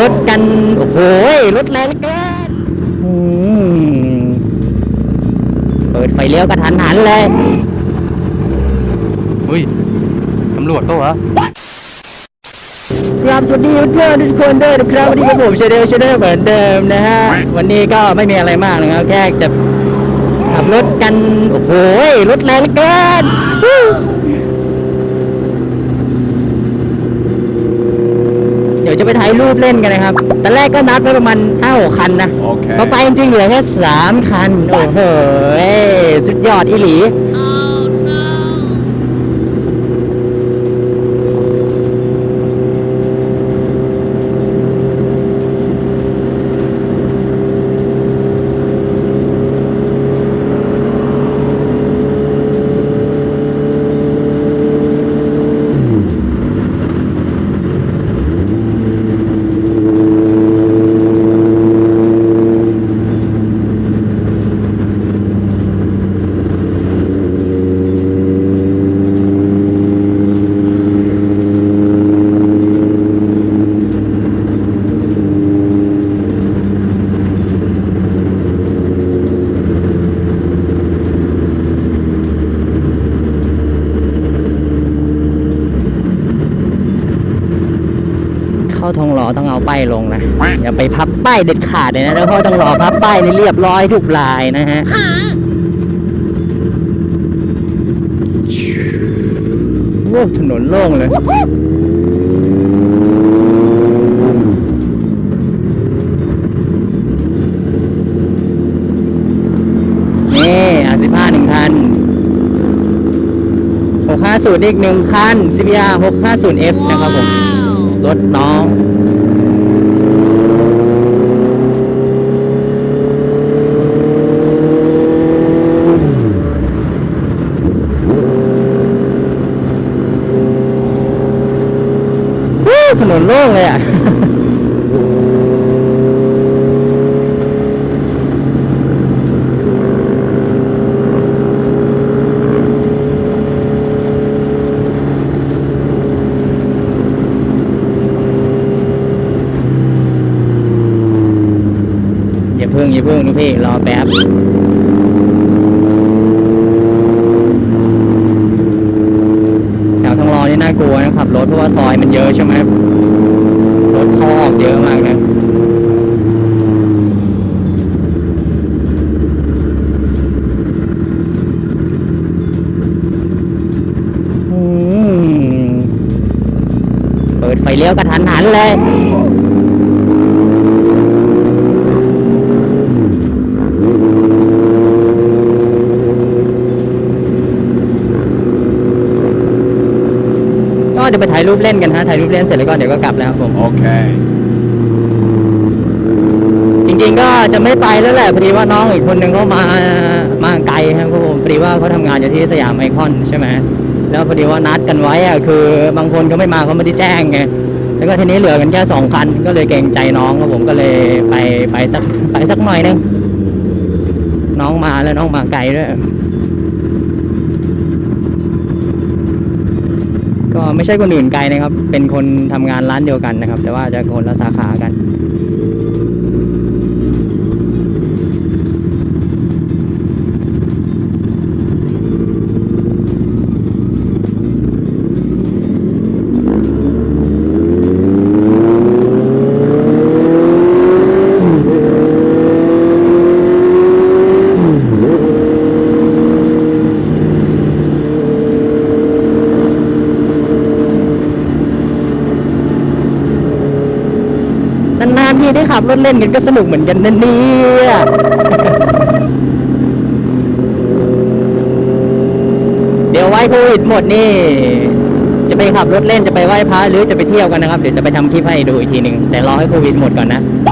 รถกัน โอ้โหรถแรงเหลือเกินอืมเปิดไฟเลี้ยวกระทันหันเลยเฮ้ยตำรวจก็วะครับสวัสดีเพื่อนๆทุกคนด้วยนะครับวันนี้กับผมเชเดลเชเดลเหมือนเดิมนะฮะวันนี้ก็ไม่มีอะไรมากนะครับแค่จะขับรถกัน โอ้โหรถแรงเหลือเกินฮู้เดี๋ ยวจะไปถ่ายรูปเล่นกันนะครับตอนแรกก็นัดไว้ประมาณห้าหกคันนะ โอเค พอไปจริงๆเหลือแค่สามคัน โอ้โหสุดยอดอีหลี เอาป้ายลงนะ อย่าไปพับป้ายเด็ดขาดเลยนะแล้วเข้าทองหล่อพับป้ายนี่เรียบร้อยทุกลายนะฮะโอ้ถนนโล่งเลยนี่อาสิบห้าหนึ่งคัน650 อีกหนึ่งคัน CBR 650F นะครับผม รถน้อง วู้ถนนโล่งเลยอะ อย่าเพิ่งอย่าเพี่ รอแป๊บแถวทองรอนี่น่ากลัวนะขับรถเพราะว่าซอยมันเยอะใช่ไหมรถเข้าออกเยอะมากนะเปิดไฟเลี้ยวกระทันหันเลย ก็เดี๋ยวไปถ่าย รูปเล่นกันฮะถ่ายรูปเล่นเสร็จแล้วก็เดี๋ยวก็กลับแล้วครับผม Okay. จริงๆก็จะไม่ไปแล้วแหละพอดีว่าน้องอีกคนนึงเขามามาไกลครับผมพอดีว่าเขาทำงานอยู่ที่สยามไอคอนใช่ไหมแล้วพอดีว่านัดกันไว้อะคือบางคนก็ไม่มาเขาไม่ได้แจ้งไงแล้วก็ทีนี้เหลือกันแค่สองคันก็เลยเกรงใจน้องครับผมก็เลยไปไปสักไปสักหน่อยนึงน้องมาแล้วน้องมาไกลด้วย ก็ ไม่ใช่คนอื่นไกลนะครับ เป็นคนทำงานร้านเดียวกันนะครับ แต่ว่าจะคนละสาขากันน ขับรถเล่นกันก็สนุกเหมือนกันนะเนี่ยเดี๋ยวไหว้โควิดหมดนี่ จะไปขับรถเล่นจะไปไหว้พระหรือจะไปเที่ยวกันนะครับ เดี๋ยวจะไปทำคลิปให้ดูอีกทีหนึ่งแต่รอให้โควิดหมดก่อนนะ พี่ไป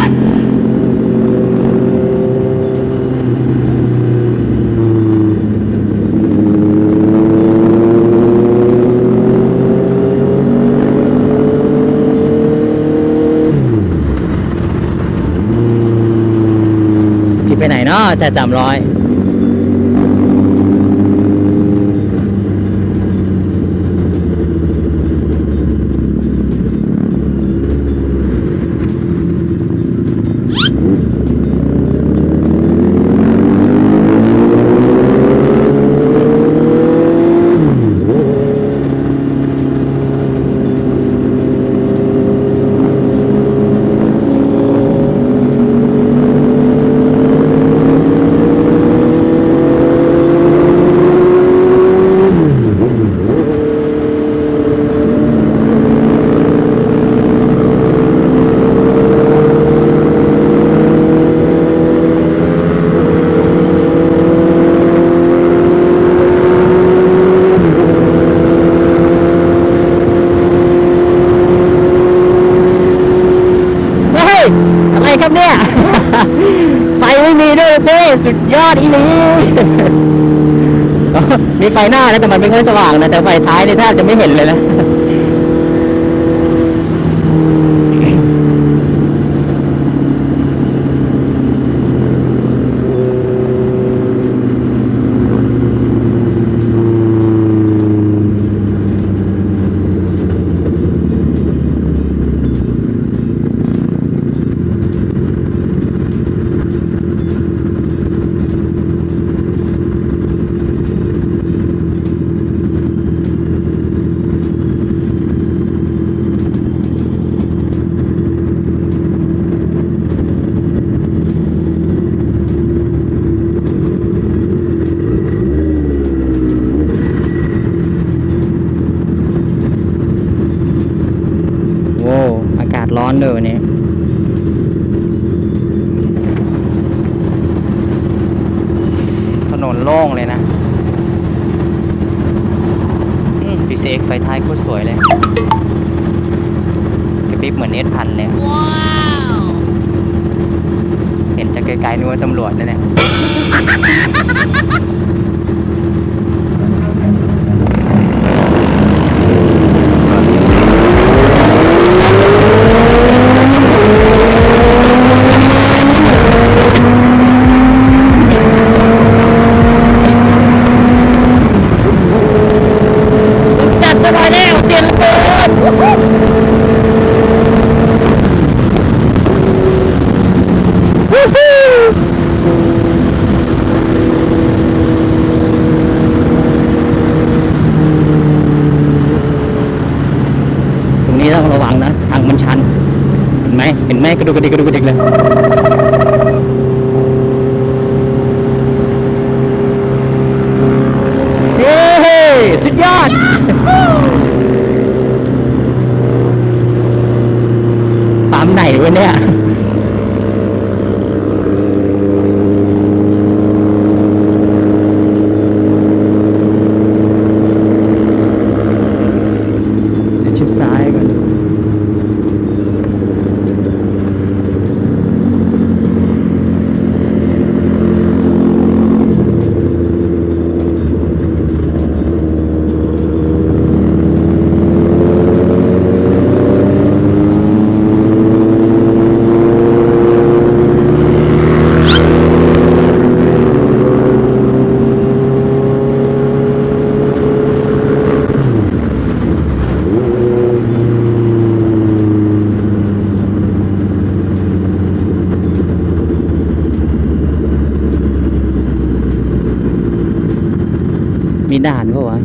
ไหนเนาะแค่สามร้อย ครับเนี่ย ไฟไม่มีด้วยเพ่ สุดยอดอีหลีมีไฟหน้านะแต่มันไม่ค่อยสว่างนะแต่ไฟท้ายนี่แทบจะไม่เห็นเลยนะ โว้วอากาศร้อนเลยวันนี้ ถนน โล่งเลยนะพีซีเอ็กไฟท้ายโคตรสวยเลยกระพริบเหมือนเอสพันเลยเห็นจากไกลๆนึกว่าตำรวจนะเนี่ย จัดจะมาแล้วเสียงเกินตรงนี้ต้องระวังนะ ทางมันชัน เห็นไหมเห็นไหม กระดูกกระดิกกระดูกกระดิกเลยเฮ้สุดยอดปั๊มไหนวะเนี่ย ด่านปะวะ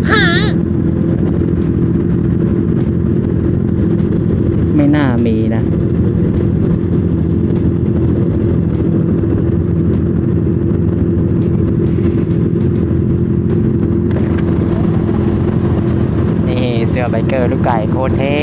ไม่น่ามีนะนี่เสื้อไบเกอร์ลูกไก่โคตรเท่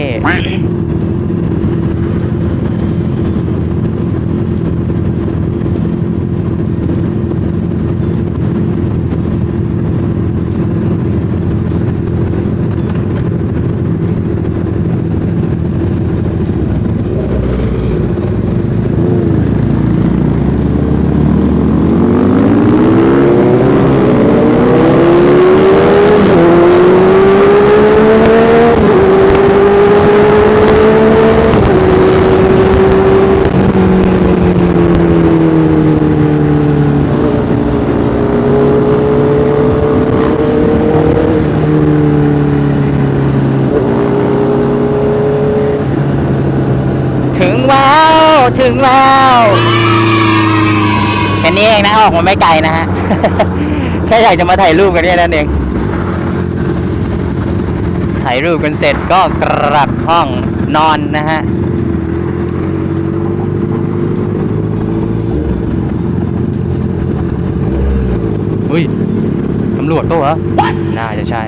ถึงแล้ว ถึงแล้วแค่นี้เองนะ ออกมาไม่ไกลนะฮะ แค่อยากจะมาถ่ายรูปกันเนี่ยนั่นเอง ถ่ายรูปกันเสร็จก็กลับห้องนอนนะฮะอุ้ยตำรวจปะวะน่าจะใช่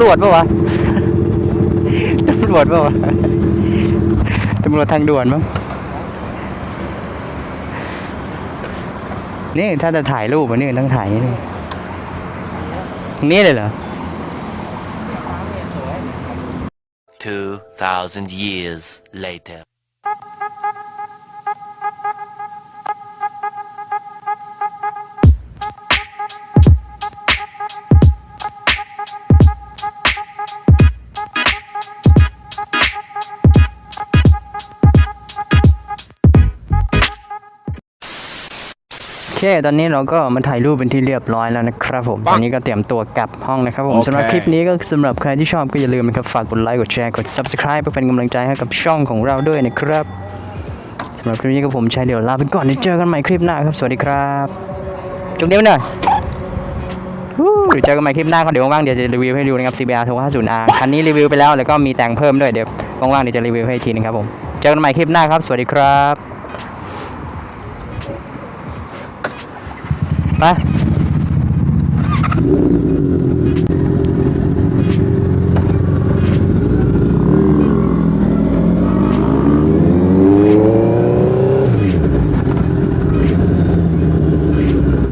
ำรวจปะวะ ตำรวจปะวะ ตำรวจทางด่วนมั้งนี่ถ้าจะถ่ายรูปมันนี่ต้องถ่ายนี่นี่เลยเหรอ Two thousand years later เค ตอนนี้เราก็มาถ่ายรูปเป็นที่เรียบร้อยแล้วนะครับผม ตอนนี้ก็เตรียมตัวกลับห้องนะครับผมโอเคสำหรับคลิปนี้ก็สำหรับใครที่ชอบก็อย่าลืมนะครับ ฝากกดไลค์ กดแชร์ กด subscribe เพื่อเป็นกำลังใจให้กับช่องของเราด้วยนะครับสำหรับคลิปนี้ก็ผมชายเดี๋ยวลาไปก่อนเดี๋ยวเจอกันใหม่คลิปหน้าครับ สวัสดีครับจุกนิ้วหน่อยวู้เดี๋ยวเจอกันใหม่คลิปหน้าครับเดี๋ยวว่างๆเดี๋ยวจะรีวิวให้ดูนะครับ CBR 250R คันนี้รีวิวไปแล้วแล้วก็มีแต่งเพิ่มด้วยเดี๋ยวว่างๆเดี๋ยวจะรีวิวให้อีกทีนึงครับผม เจอกันใหม่คลิปหน้าครับ สวัสดีครับ ไป